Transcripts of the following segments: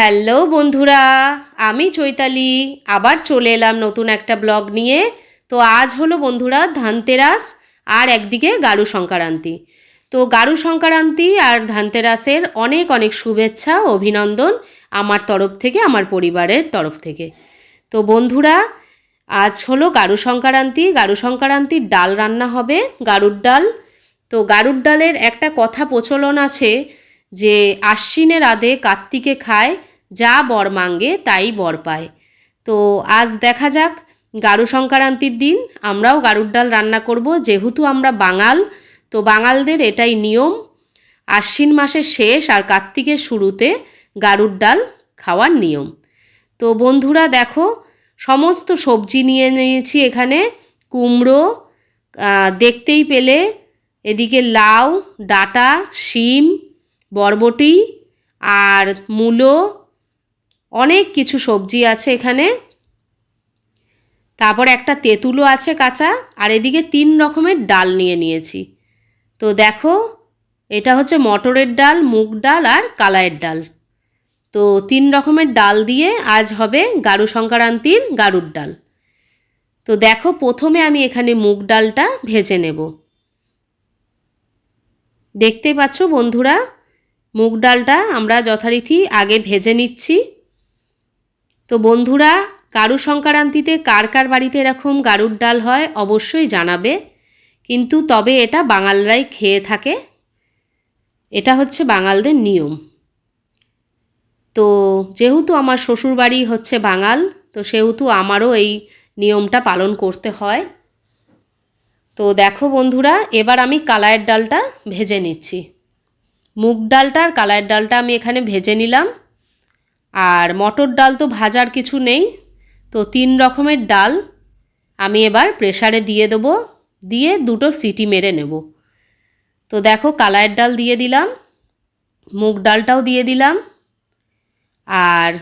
Hello বন্ধুরা, আমি চৈতালি। আবার চলে এলাম নতুন একটা ব্লগ নিয়ে। তো আজ হলো বন্ধুরা ধানতেরাস আর একদিকে গারু সংক্রান্তি। তো গারু সংক্রান্তি আর ধানতেরাসের অনেক অনেক শুভেচ্ছা অভিনন্দন আমার তরফ থেকে, আমার পরিবারের তরফ থেকে। তো বন্ধুরা, আজ হলো গারু সংক্রান্তি। গারু সংক্রান্তির ডাল রান্না হবে, গারুর ডাল। তো গারুর ডালের একটা কথা প্রচলন আছে যে আশ্বিনের আদে কার্তিকে খায় যা বর মাঙ্গে তাই বর পায়। তো আজ দেখা যাক, গারু সংক্রান্তির দিন, আমরাও গারুর ডাল রান্না করব। যেহেতু আমরা বাঙাল, তো বাঙালদের এটাই নিয়ম। আশ্বিন মাসের শেষ আর কার্তিকের শুরুতে গারুর ডাল খাওয়ার নিয়ম। তো বন্ধুরা দেখো, সমস্ত সবজি নিয়ে নিয়েছি এখানে। কুমড়ো দেখতেই পেলে। এদিকে লাউ, ডাটা, শিম, বরবটি আর মূলো অনেক কিছু সবজি আছে এখানে। তারপর একটা তেঁতুলও আছে কাঁচা, আর এদিকে তিন রকমের ডাল নিয়ে নিয়েছি। তো দেখো, এটা হচ্ছে মটরের ডাল, মুগ ডাল আর কালাইয়ের ডাল। তো তিন রকমের ডাল দিয়ে আজ হবে গারু সংক্রান্তির গারুর ডাল। তো দেখো, প্রথমে আমি এখানে মুগ ডালটা ভেজে নেব। দেখতে পাচ্ছ বন্ধুরা, মুগ ডালটা আমরা যথারীতি আগে ভেজে নিচ্ছি। তো বন্ধুরা, গারু সংক্রান্তিতে কার কার বাড়িতে এরকম গারুর ডাল হয় অবশ্যই জানাবে। কিন্তু তবে এটা বাঙালরাই খেয়ে থাকে। এটা হচ্ছে বাঙালদের নিয়ম। তো যেহেতু আমার শ্বশুরবাড়ি হচ্ছে বাঙাল, তো সেহেতু আমারও এই নিয়মটা পালন করতে হয়। তো দেখো বন্ধুরা, এবার আমি কালায়ের ডালটা ভেজে নিচ্ছি। মুগ ডালটা আর কালায়ের ডালটা আমি এখানে ভেজে নিলাম। আর মটর ডাল তো ভাজার কিছু নেই, তো তিন রকমের ডাল আমি এবার প্রেসারে দিয়ে দেবো, দিয়ে দুটো সিটি মেরে নেব। তো দেখো কালায়ের ডাল দিয়ে দিলাম, মুগ ডালটাও দিয়ে দিলাম, আর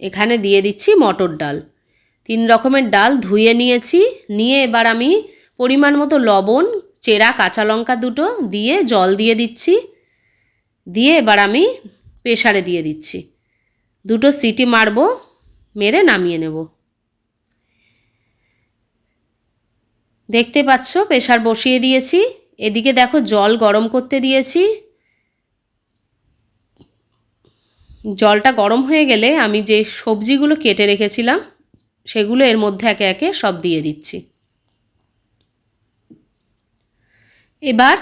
এখানে দিয়ে দিচ্ছি মটর ডাল। তিন রকমের ডাল ধুয়ে নিয়েছি, নিয়ে এবার আমি পরিমাণ মতো লবণ, চেরা, কাঁচা লঙ্কা দুটো দিয়ে জল দিয়ে দিচ্ছি, দিয়ে এবার আমি প্রেসারে দিয়ে দিচ্ছি। দুটো সিটি মারবো, মেরে নামিয়ে নেব। দেখতে পাচ্ছ প্রেশার বসিয়ে দিয়েছি। এদিকে দেখো, জল গরম করতে দিয়েছি। জলটা গরম হয়ে গেলে আমি যে সবজিগুলো কেটে রেখেছিলাম, সেগুলো এর মধ্যে একে একে সব দিয়ে দিচ্ছি। এবার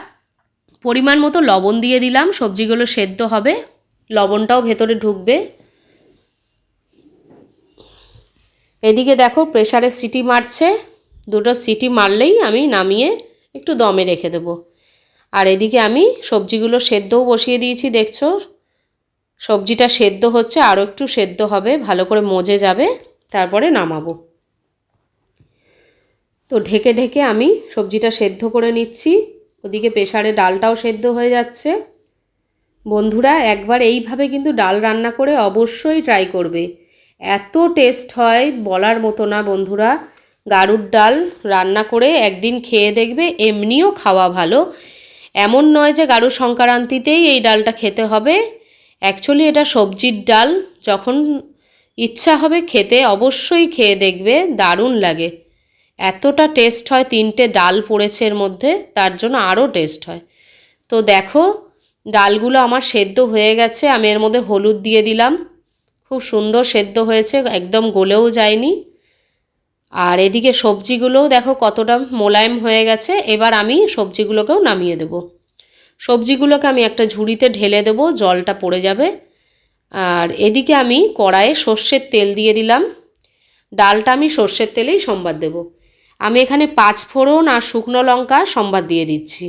পরিমাণ মতো লবণ দিয়ে দিলাম, সবজিগুলো সেদ্ধ হবে। লবণটাও ভেতরে ঢুকবে। এদিকে দেখো প্রেশারে সিটি মারছে। দুটো সিটি মারলেই আমি নামিয়ে একটু দমে রেখে দেবো। আর এদিকে আমি সবজিগুলো সেদ্ধও বসিয়ে দিয়েছি, দেখছ? সবজিটা সেদ্ধ হচ্ছে, আরও একটু সেদ্ধ হবে, ভালো করে মজে যাবে, তারপরে নামাবো। তো ঢেকে ঢেকে আমি সবজিটা সেদ্ধ করে নিচ্ছি। ওদিকে প্রেসারে ডালটাও সেদ্ধ হয়ে যাচ্ছে। বন্ধুরা, একবার এইভাবে কিন্তু ডাল রান্না করে অবশ্যই ট্রাই করবে। এত টেস্ট হয়, বলার মতো না বন্ধুরা। গারুর ডাল রান্না করে একদিন খেয়ে দেখবে, এমনিও খাওয়া ভালো। এমন নয় যে গারু সংক্রান্তিতেই এই ডালটা খেতে হবে। অ্যাকচুয়ালি এটা সবজির ডাল, যখন ইচ্ছা হবে খেতে অবশ্যই খেয়ে দেখবে, দারুণ লাগে। এতটা টেস্ট হয়, তিনটে ডাল পড়েছে এর মধ্যে, তার জন্য আরও টেস্ট হয়। তো দেখো, ডালগুলো আমার সেদ্ধ হয়ে গেছে, আমি এর মধ্যে হলুদ দিয়ে দিলাম। খুব সুন্দর সেদ্ধ হয়েছে, একদম গলেও যায়নি। আর এদিকে সবজিগুলোও দেখো কতটা মোলায়েম হয়ে গেছে, এবার আমি সবজিগুলোকেও নামিয়ে দেব। সবজিগুলোকে আমি একটা ঝুড়িতে ঢেলে দেবো, জলটা পড়ে যাবে। আর এদিকে আমি কড়াইয়ে সর্ষের তেল দিয়ে দিলাম। ডালটা আমি সর্ষের তেলেই সম্বাদ দেব। আমি এখানে পাঁচ ফোড়ন আর শুকনো লঙ্কা সম্বাদ দিয়ে দিচ্ছি।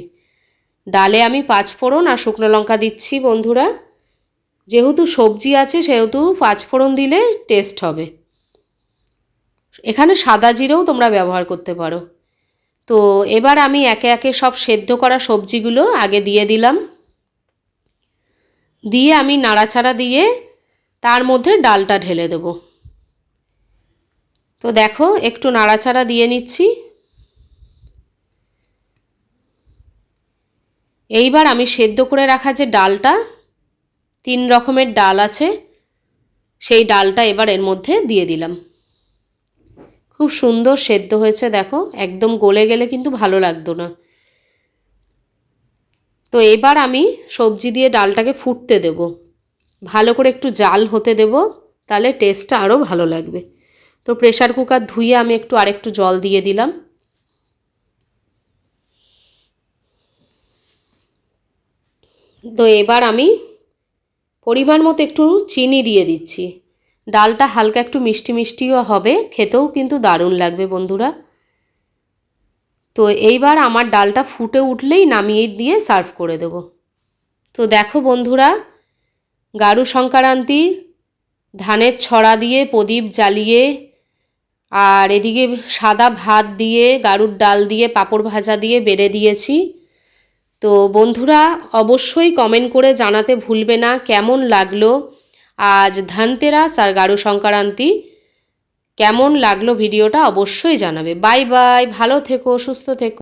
ডালে আমি পাঁচ ফোড়ন আর শুকনো লঙ্কা দিচ্ছি, বন্ধুরা। যেহেতু সবজি আছে, সেহেতু পাঁচফোড়ন দিলে টেস্ট হবে। এখানে সাদা জিরেও তোমরা ব্যবহার করতে পারো। তো এবার আমি একে একে সব সেদ্ধ করা সবজিগুলো আগে দিয়ে দিলাম। দিয়ে আমি নাড়াচাড়া দিয়ে তার মধ্যে ডালটা ঢেলে দেব। তো দেখো, একটু নাড়াচাড়া দিয়ে নিচ্ছি। এইবার আমি সেদ্ধ করে রাখা যে ডালটা তিন রকমের ডাল আছে। সেই ডালটা এবার এর মধ্যে দিয়ে দিলাম। খুব সুন্দর সেদ্ধ হয়েছে, দেখো। একদম গলে গেলে কিন্তু ভালো লাগতো না। তো এবার আমি সবজি দিয়ে ডালটাকে ফুটতে দেব। ভালো করে একটু জাল হতে দেব, তাহলে টেস্টটা আরও ভালো লাগবে। তো প্রেশার কুকার ধুয়ে আমি একটু আরেকটু জল দিয়ে দিলাম। তো এবার আমি পরিমাণ মতো একটু চিনি দিয়ে দিচ্ছি। ডালটা হালকা একটু মিষ্টি মিষ্টিও হবে, খেতেও কিন্তু দারুণ লাগবে বন্ধুরা। তো এইবার আমার ডালটা ফুটে উঠলেই নামিয়ে দিয়ে সার্ভ করে দেব। তো দেখো বন্ধুরা, গারু সংক্রান্তি, ধানের ছড়া দিয়ে প্রদীপ জ্বালিয়ে, আর এদিকে সাদা ভাত দিয়ে, গারুর ডাল দিয়ে, পাঁপড় ভাজা দিয়ে বেড়ে দিয়েছি। তো বন্ধুরা, অবশ্যই কমেন্ট করে জানাতে ভুলবে না কেমন লাগল আজ ধানতেরাস আর গারু সংক্রান্তি। কেমন লাগল ভিডিওটা অবশ্যই জানাবে। বাই বাই ভালো থেকো, সুস্থ থেকো।